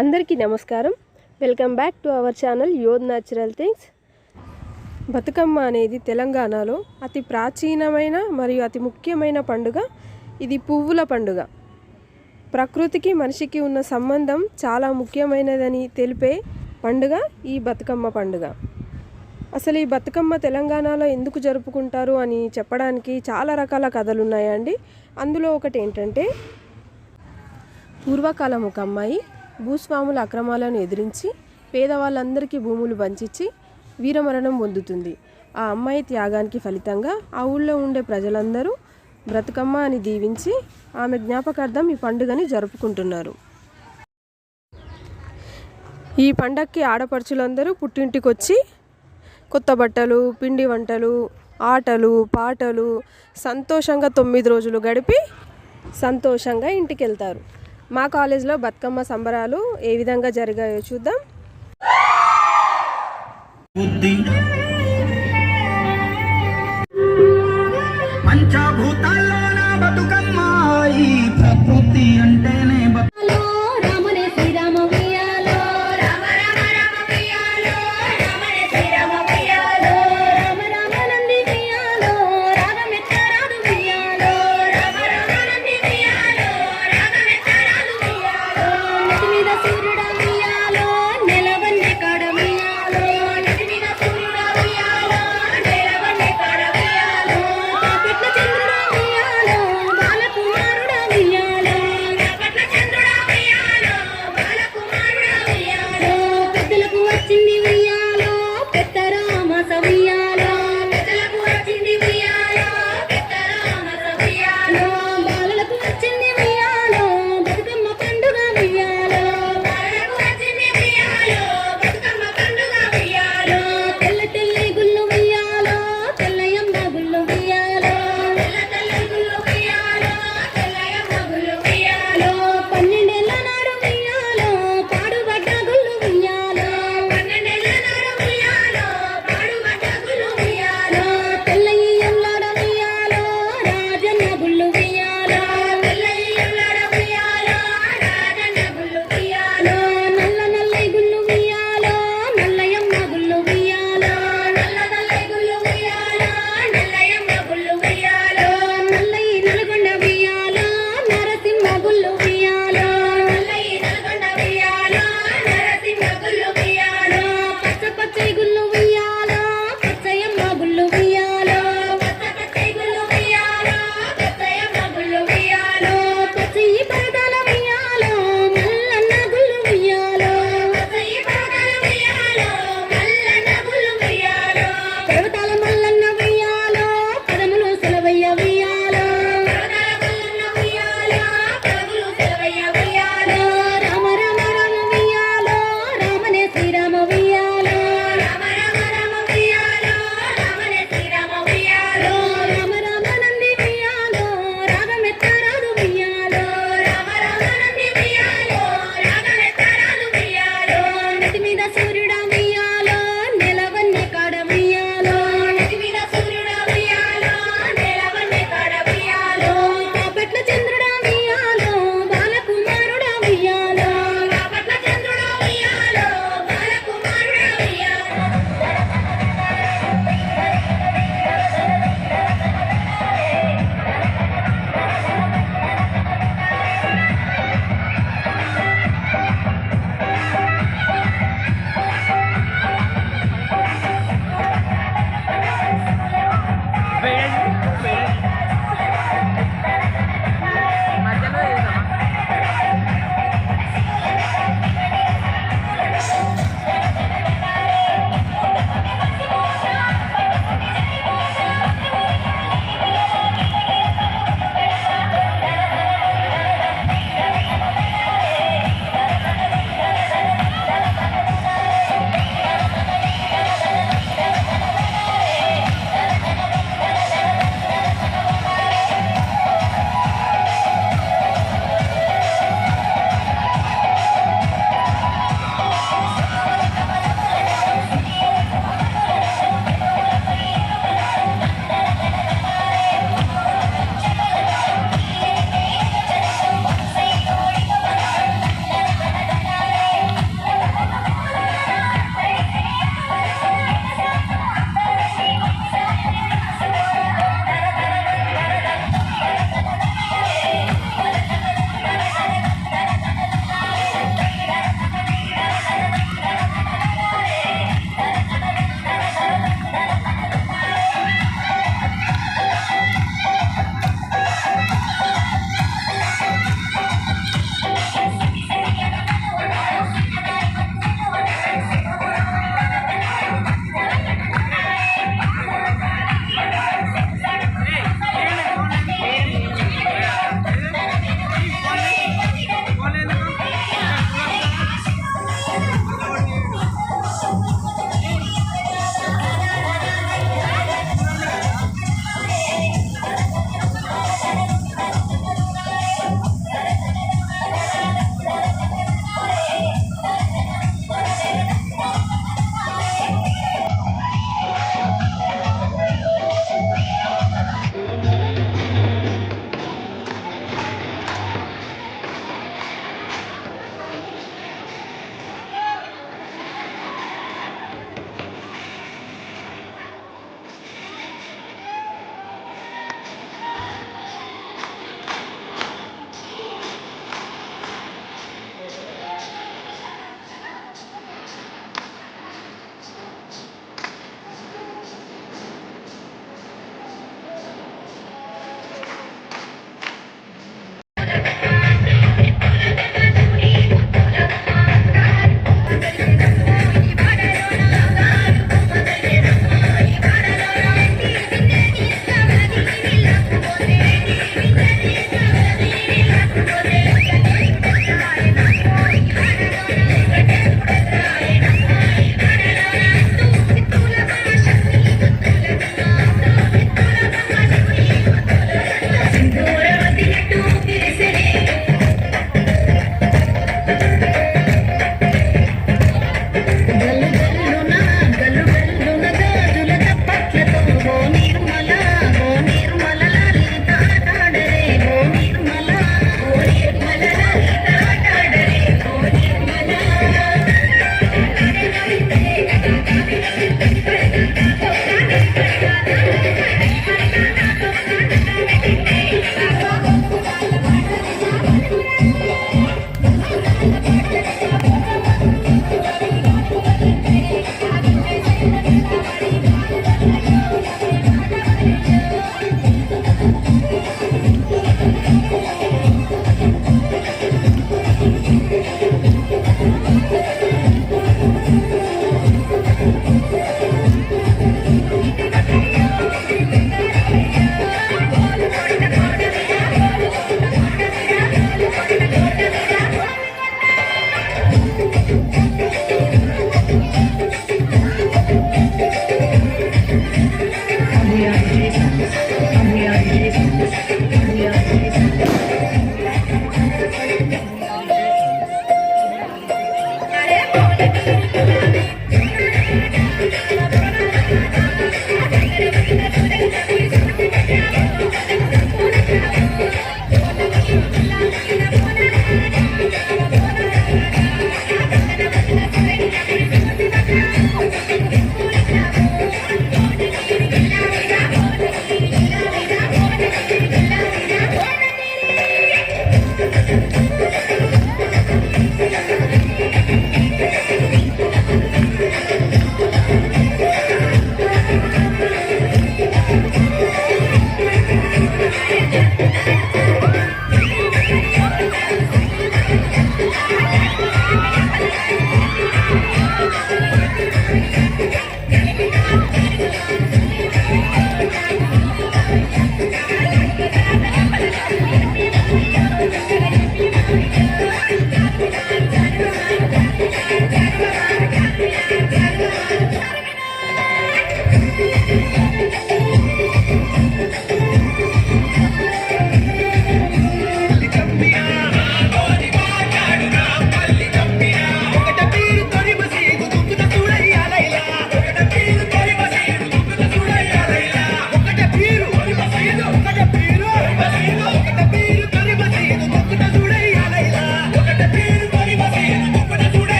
అందరికీ నమస్కారం. Welcome back to our channel యోద్ natural things Bathukamma అనేది తెలంగాణలో అతి ప్రాచీనమైన మరియు అతి ముఖ్యమైన పండుగ. ఇది పువ్వుల పండుగ. ప్రకృతికి మనిషికి ఉన్న సంబంధం చాలా ముఖ్యమైనదని తెలిపే పండుగ ఈ బతుకమ్మ పండుగ. అసలు ఈ బతుకమ్మ తెలంగాణలో ఎందుకు జరుపుకుంటారు అని చెప్పడానికి చాలా రకాల కథలు ఉన్నాయండి అందులో ఒకటి ఏంటంటే పూర్వకాలం ఒక అమ్మాయి భూస్వాముల అక్రమాలను ఎదిరించి పేదవాళ్ళందరికీ భూములు పంచిచ్చి వీరమరణం పొందుతుంది. ఆ అమ్మాయి త్యాగానికి ఫలితంగా ఆ ఊళ్ళో ఉండే ప్రజలందరూ బ్రతుకమ్మ అని దీవించి ఆమె జ్ఞాపకార్థం ఈ పండుగని జరుపుకుంటున్నారు. ఈ పండక్కి ఆడపడుచులందరూ పుట్టింటికి వచ్చి కొత్త బట్టలు పిండి వంటలు ఆటలు పాటలు సంతోషంగా తొమ్మిది రోజులు గడిపి సంతోషంగా ఇంటికి వెళ్తారు మా కాలేజ్లో బతుకమ్మ సంబరాలు ఏ విధంగా జరిగాయో చూద్దాం.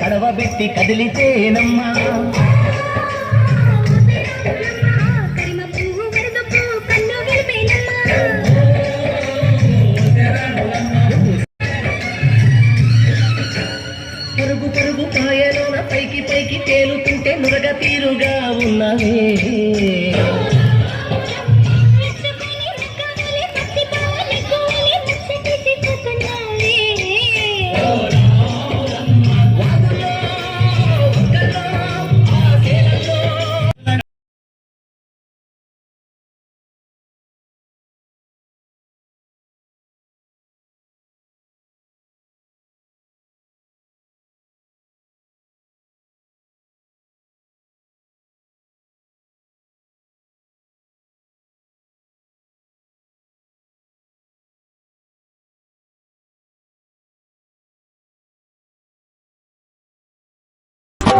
కడవబెట్టి కదిలిచేనమ్మా పెట్టి పరుగు పరుగు కాయలోన పైకి పైకి తేలుతుంటే మురగ తీరుగా ఉన్నవే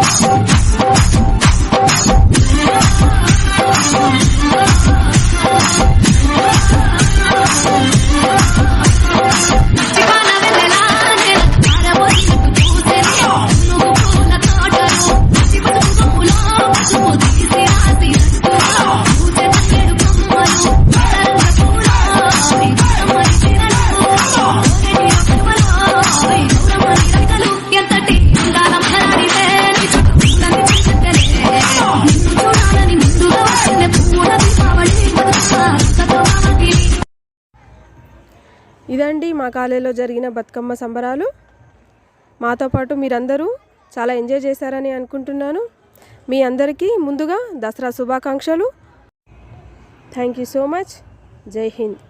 Thank you. ఇదండి మా కాలేజీలో జరిగిన బతుకమ్మ సంబరాలు. మాతో పాటు మీరందరూ చాలా ఎంజాయ్ చేశారని అనుకుంటున్నాను. మీ అందరికీ ముందుగా దసరా శుభాకాంక్షలు. Thank you so much. Jai Hind.